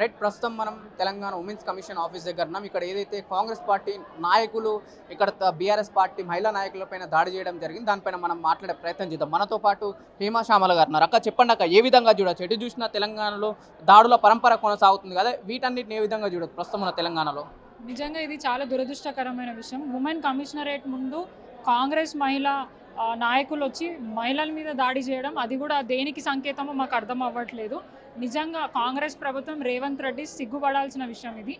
Right ప్రస్తుతం మనం Telangana women's commission office దగ్గర ఉన్నాం. ఇక్కడ ఏదైతే కాంగ్రెస్ పార్టీ నాయకులు ఇక్కడ బీఆర్ఎస్ పార్టీ మహిళా నాయకులపైన దాడి చేయడం జరిగింది. దానిపైన మనం మాట్లాడే ప్రయత్నం చేద్దాం. మనతో పాటు హేమా శ్యామల గారు ఉన్నారు. అక్క చెప్పండి అక్క ఏ విధంగా చూడొచ్చు ఎటు చూసినా తెలంగాణలో దాడుల పరంపర కొనసాగుతుంది కదా వీటన్నిటిని ఏ విధంగా చూడొచ్చు ప్రస్తుతం ఉన్న తెలంగాణలో? నిజంగా ఇది చాలా దురదృష్టకరమైన విషయం. ఉమెన్ కమిషనరేట్ ముందు కాంగ్రెస్ మహిళ నాయకులు వచ్చి మహిళల మీద దాడి చేయడం అది కూడా దేనికి సంకేతమో మాకు అర్థం అవ్వట్లేదు. నిజంగా కాంగ్రెస్ ప్రభుత్వం రేవంత్ రెడ్డి సిగ్గుపడాల్సిన విషయం ఇది.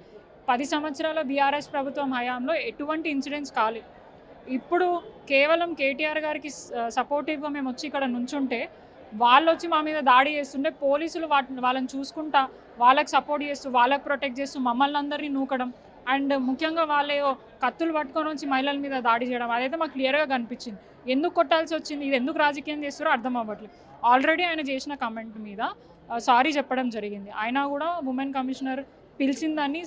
పది సంవత్సరాల బీఆర్ఎస్ ప్రభుత్వం హయాంలో ఎటువంటి ఇన్సిడెంట్స్ కాలేదు ఇప్పుడు కేవలం కేటీఆర్ గారికి సపోర్టివ్గా మేము వచ్చి ఇక్కడ నుంచుంటే వాళ్ళు వచ్చి మా మీద దాడి చేస్తుంటే పోలీసులు వాటిని వాళ్ళని చూసుకుంటా వాళ్ళకి సపోర్ట్ చేస్తూ వాళ్ళకి ప్రొటెక్ట్ చేస్తూ మమ్మల్ని అందరినీ నూకడం అండ్ ముఖ్యంగా వాళ్ళు కత్తులు పట్టుకొని వచ్చి మహిళల మీద దాడి చేయడం అదైతే మాకు క్లియర్గా కనిపించింది. ఎందుకు కొట్టాల్సి వచ్చింది? ఇది ఎందుకు రాజకీయం చేస్తారో అర్థం అవ్వట్లేదు. ఆల్రెడీ ఆయన చేసిన కమెంట్ మీద సారీ చెప్పడం జరిగింది. అయినా కూడా ఉమెన్ కమిషనర్ పిలిచిందని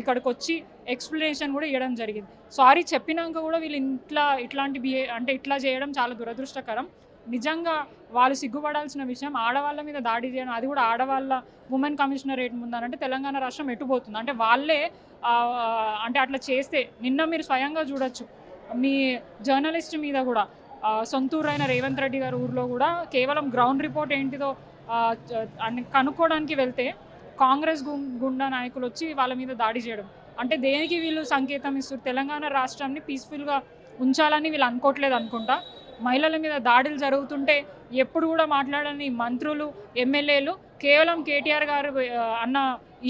ఇక్కడికి వచ్చి ఎక్స్ప్లెనేషన్ కూడా ఇవ్వడం జరిగింది. సారీ చెప్పినాక కూడా వీళ్ళు ఇట్లా ఇట్లాంటి బిహే అంటే ఇట్లా చేయడం చాలా దురదృష్టకరం. నిజంగా వాళ్ళు సిగ్గుపడాల్సిన విషయం ఆడవాళ్ళ మీద దాడి చేయడం అది కూడా ఆడవాళ్ళ ఉమెన్ కమిషనరేట్ ముందనంటే తెలంగాణ రాష్ట్రం ఎటుపోతుంది. అంటే వాళ్ళే అంటే అట్లా చేస్తే నిన్న మీరు స్వయంగా చూడొచ్చు. మీ జర్నలిస్ట్ మీద కూడా సొంతూరు అయిన రేవంత్ రెడ్డి గారి ఊర్లో కూడా కేవలం గ్రౌండ్ రిపోర్ట్ ఏంటిదో కనుక్కోవడానికి వెళ్తే కాంగ్రెస్ గుండా నాయకులు వచ్చి వాళ్ళ మీద దాడి చేయడం. అంటే దేనికి వీళ్ళు సంకేతం ఇస్తారు తెలంగాణ రాష్ట్రాన్ని పీస్ఫుల్గా ఉంచాలని వీళ్ళు అనుకోవట్లేదు అనుకుంటా. మహిళల మీద దాడులు జరుగుతుంటే ఎప్పుడు కూడా మాట్లాడని మంత్రులు ఎమ్మెల్యేలు కేవలం కేటీఆర్ గారు అన్న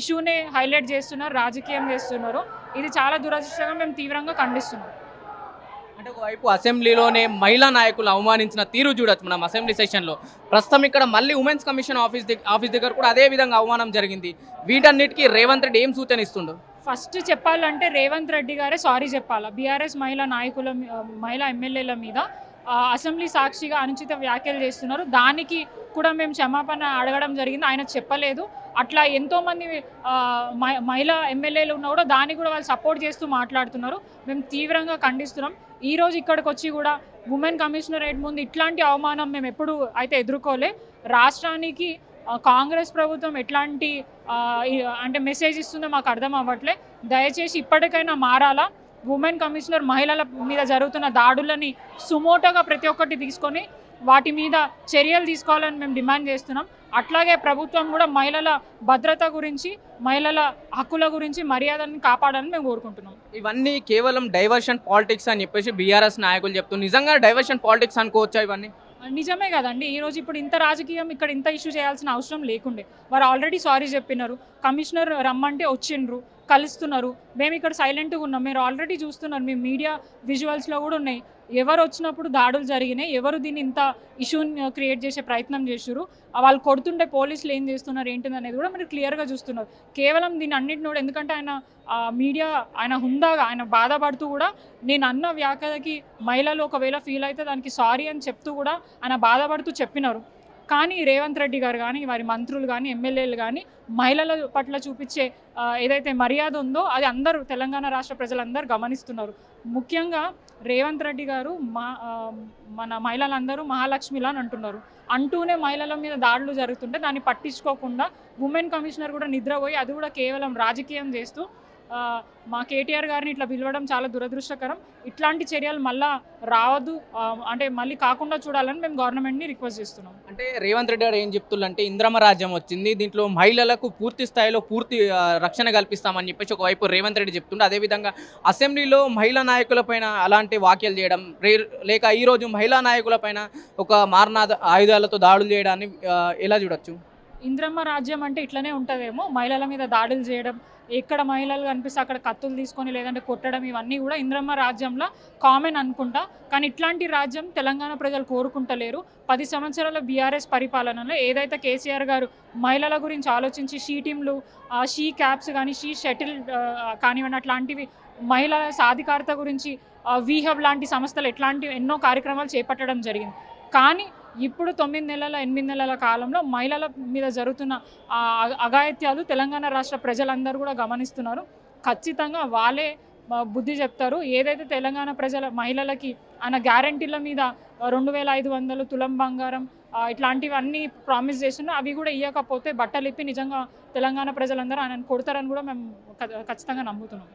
ఇష్యూనే హైలైట్ చేస్తున్నారు రాజకీయం చేస్తున్నారు. ఇది చాలా దురదృష్టంగా మేము తీవ్రంగా ఖండిస్తున్నాం. అంటే ఒకవైపు అసెంబ్లీలోనే మహిళా నాయకులు అవమానించిన తీరు చూడొచ్చు మనం అసెంబ్లీ సెషన్లో. ప్రస్తుతం ఇక్కడ మళ్ళీ ఉమెన్స్ కమిషన్ ఆఫీస్ దగ్గర ఆఫీస్ దగ్గర కూడా అదే విధంగా అవమానం జరిగింది. వీటన్నిటికీ రేవంత్ రెడ్డి ఏం సూచన ఇస్తుండు? ఫస్ట్ చెప్పాలంటే రేవంత్ రెడ్డి గారే సారీ చెప్పాలా? బీఆర్ఎస్ మహిళా నాయకుల మహిళా ఎమ్మెల్యేల మీద అసెంబ్లీ సాక్షిగా అనుచిత వ్యాఖ్యలు చేస్తున్నారు. దానికి కూడా మేము క్షమాపణ అడగడం జరిగింది. ఆయన చెప్పలేదు. అట్లా ఎంతోమంది మహిళా ఎమ్మెల్యేలు ఉన్నా కూడా దాన్ని కూడా వాళ్ళు సపోర్ట్ చేస్తూ మాట్లాడుతున్నారు. మేము తీవ్రంగా ఖండిస్తున్నాం. ఈ రోజు ఇక్కడికి వచ్చి కూడా ఉమెన్ కమిషనరేట్ ముందు ఇట్లాంటి అవమానం మేము ఎప్పుడు అయితే ఎదుర్కోలే. రాష్ట్రానికి కాంగ్రెస్ ప్రభుత్వం ఎట్లాంటి అంటే మెసేజ్ ఇస్తుందో మాకు అర్థం అవ్వట్లే. దయచేసి ఇప్పటికైనా మారాలా? ఉమెన్ కమిషనర్ మహిళల మీద జరుగుతున్న దాడులని సుమోటోగా ప్రతి ఒక్కటి తీసుకొని వాటి మీద చర్యలు తీసుకోవాలని మేము డిమాండ్ చేస్తున్నాం. అట్లాగే ప్రభుత్వం కూడా మహిళల భద్రత గురించి మహిళల హక్కుల గురించి మర్యాదను కాపాడాలని మేము కోరుకుంటున్నాం. ఇవన్నీ కేవలం డైవర్షన్ పాలిటిక్స్ అని చెప్పేసి బీఆర్ఎస్ నాయకులు చెప్తున్నారు. నిజంగా డైవర్షన్ పాలిటిక్స్ అనుకోవచ్చా ఇవన్నీ? నిజమే కదండి. ఈరోజు ఇప్పుడు ఇంత రాజకీయం ఇక్కడ ఇంత ఇష్యూ చేయాల్సిన అవసరం లేకుండే. వారు ఆల్రెడీ సారీ చెప్పినారు. కమిషనర్ రమ్మంటే వచ్చిండ్రు. కలుస్తున్నారు. మేము ఇక్కడ సైలెంట్గా ఉన్నాం. మీరు ఆల్రెడీ చూస్తున్నారు. మీ మీడియా విజువల్స్లో కూడా ఉన్నాయి. ఎవరు వచ్చినప్పుడు దాడులు జరిగినాయి. ఎవరు దీన్ని ఇంత ఇష్యూని క్రియేట్ చేసే ప్రయత్నం చేశారు. వాళ్ళు కొడుతుంటే పోలీసులు ఏం చేస్తున్నారు ఏంటిది అనేది కూడా మీరు క్లియర్గా చూస్తున్నారు. కేవలం దీన్ని అన్నింటిని కూడా ఎందుకంటే ఆయన మీడియా ఆయన హుందాగా ఆయన బాధపడుతూ కూడా నేను అన్న వ్యాఖ్యకి మహిళలు ఒకవేళ ఫీల్ అయితే దానికి సారీ అని చెప్తూ కూడా ఆయన బాధపడుతూ చెప్పినారు. కానీ రేవంత్ రెడ్డి గారు కానీ వారి మంత్రులు కానీ ఎమ్మెల్యేలు కానీ మహిళల పట్ల చూపించే ఏదైతే మర్యాద ఉందో అది అందరూ తెలంగాణ రాష్ట్ర ప్రజలందరూ గమనిస్తున్నారు. ముఖ్యంగా రేవంత్ రెడ్డి గారు మా మన మహిళలందరూ మహాలక్ష్మిలా అని అంటున్నారు. అంటూనే మహిళల మీద దాడులు జరుగుతుంటే దాన్ని పట్టించుకోకుండా ఉమెన్ కమిషనర్ కూడా నిద్రపోయి అది కూడా కేవలం రాజకీయం చేస్తూ మా కేటీఆర్ గారిని ఇట్లా పిలవడం చాలా దురదృష్టకరం. ఇట్లాంటి చర్యలు మళ్ళా రావద్దు అంటే మళ్ళీ కాకుండా చూడాలని మేము గవర్నమెంట్ని రిక్వెస్ట్ చేస్తున్నాం. అంటే రేవంత్ రెడ్డి గారు ఏం చెప్తుల్లంటే ఇంద్రమ రాజ్యం వచ్చింది దీంట్లో మహిళలకు పూర్తి స్థాయిలో పూర్తి రక్షణ కల్పిస్తామని చెప్పేసి ఒకవైపు రేవంత్ రెడ్డి చెప్తుండే. అదేవిధంగా అసెంబ్లీలో మహిళా నాయకులపైన అలాంటి వ్యాఖ్యలు చేయడం రే- లేక ఈరోజు మహిళా నాయకులపైన ఒక మారణాద ఆయుధాలతో దాడులు చేయడాన్ని ఎలా చూడొచ్చు? ఇంద్రమ్మ రాజ్యం అంటే ఇట్లనే ఉంటుందేమో. మహిళల మీద దాడులు చేయడం ఎక్కడ మహిళలు కనిపిస్తే అక్కడ కత్తులు తీసుకొని లేదంటే కొట్టడం ఇవన్నీ కూడా ఇంద్రమ్మ రాజ్యంలో కామన్ అనుకుంటా. కానీ ఇట్లాంటి రాజ్యం తెలంగాణ ప్రజలు కోరుకుంటలేరు. పది సంవత్సరాల బీఆర్ఎస్ పరిపాలనలో ఏదైతే కేసీఆర్ గారు మహిళల గురించి ఆలోచించి షీ టీంలు షీ క్యాప్స్ కానీ షీ షటిల్ కానివ్వండి అట్లాంటివి మహిళల సాధికారత గురించి వీహబ్ లాంటి సంస్థలు ఎట్లాంటి ఎన్నో కార్యక్రమాలు చేపట్టడం జరిగింది. కానీ ఇప్పుడు తొమ్మిది నెలల ఎనిమిది నెలల కాలంలో మహిళల మీద జరుగుతున్న అఘాయిత్యాలు తెలంగాణ రాష్ట్ర ప్రజలందరూ కూడా గమనిస్తున్నారు. ఖచ్చితంగా వాళ్ళే బుద్ధి చెప్తారు. ఏదైతే తెలంగాణ ప్రజల మహిళలకి ఆయన గ్యారంటీల మీద రెండు వేల ఐదు వందలు తులం బంగారం ఇట్లాంటివన్నీ ప్రామిస్ చేస్తున్నా అవి కూడా ఇవ్వకపోతే బట్టలు ఇప్పి నిజంగా తెలంగాణ ప్రజలందరూ ఆయన కొడతారని కూడా మేము ఖచ్చితంగా నమ్ముతున్నాం.